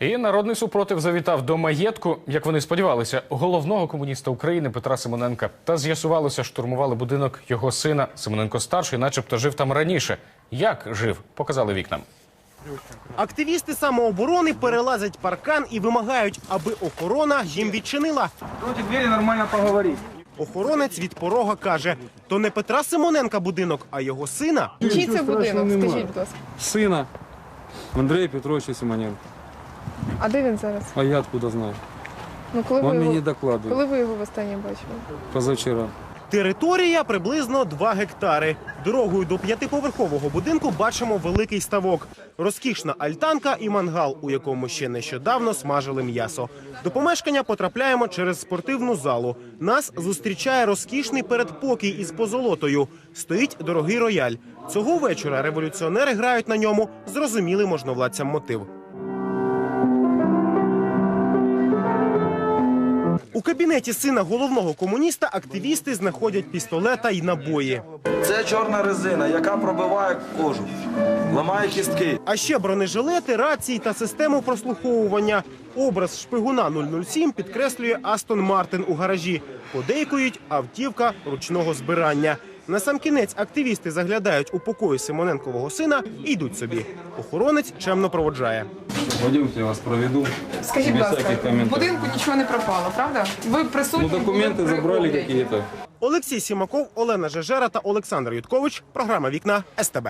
І народний супротив завітав до маєтку, як вони сподівалися, головного комуніста України Петра Симоненка. Та з'ясувалося, штурмували будинок його сина Симоненко старший, начебто жив там раніше. Як жив, показали вікнам. Активісти самооборони перелазять паркан і вимагають, аби охорона їм відчинила. Откройте двери, нормально поговорить. Охоронець від порога каже: то не Петра Симоненка будинок, а його сина. Чий це будинок? Скажіть, будь ласка. Сына Андрея Петровича Симоненко. А де він зараз? А я откуда знаю? Ну коли Он ви мне його не докладывал. коли ви його востаннє бачили? Позавчера. Територія приблизно 2 гектари. Дорогою до п'ятиповерхового будинку бачимо великий ставок, розкішна альтанка і мангал, у якому ще нещодавно смажили м'ясо. До помешкання потрапляємо через спортивну залу. Нас зустрічає розкішний передпокій із позолотою. Стоїть дорогий рояль. Цього вечора революціонери грають на ньому зрозумілий можновладцям мотив. Кабінеті сина головного комуніста активісти знаходять пістолета і набої. Це чорна резина, яка пробиває кожу, ламає кістки. А ще бронежилети, рації та систему прослуховування. Образ шпигуна 007 підкреслює Астон Мартин у гаражі. Подейкують автівка ручного збирання. Насамкінець активісти заглядають у покої Симоненкового сина і йдуть собі. Охоронець чемно проводжає. Пойдемте, я вас проведу. Скажіть, будь ласка, в будинку нічого не пропало, правда? Ви присутні? Ну, документы забрали какие-то. Олексій Сімаков, Олена Жежера та Олександр Юткович. Програма Вікна СТБ.